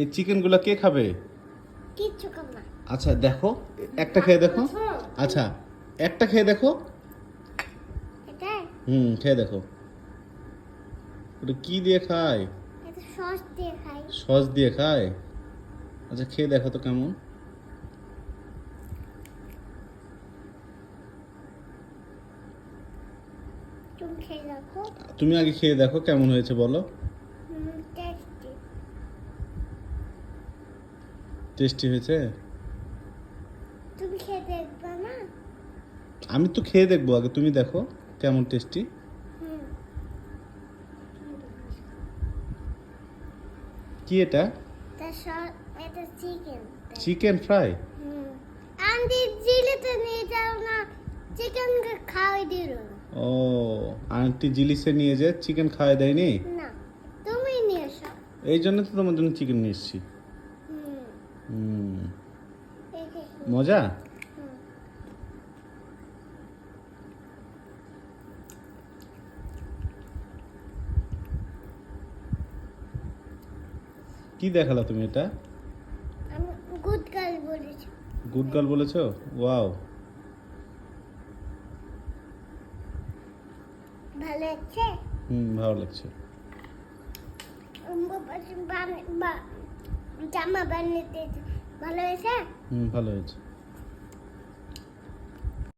এই চিকেনগুলো কে খাবে? কিচ্ছু কম না। আচ্ছা দেখো একটা খেয়ে দেখো। আচ্ছা একটা খেয়ে দেখো। হুম খেয়ে দেখো। ওটা কি দিয়ে খায়? সস দিয়ে খাই সস দিয়ে খায়? আচ্ছা খেয়ে দেখো তো কেমন। তুমি আগে খেয়ে দেখো কেমন হয়েছে বলো টেস্টি টেস্টি হয়েছে? তুমি খেয়ে দেখবে না? আমি তো খেয়ে দেখব আগে তুমি দেখো কেমন টেস্টি। কি এটা? তা চিকেন। ফ্রাই? আন্টি জিলেতে নিয়ে যাও না। চিকেন খাওয়াই দিল। ও আন্টি জিলিসে নিয়ে যে চিকেন খাওয়াই দেয়নি? না তুমি নিয়ে এসো। এই জন্য তো তোমার জন্য চিকেন নিয়ে এসেছি। মজা? কি দেখালা তুমি এটা? গুড গার্ল বলেছি। গুড গার্ল বলেছ? ওয়াও। ভালো লাগছে? হুম ভালো লাগছে। জামা বানিয়ে ভালো হয়েছে হুম ভালো হয়েছে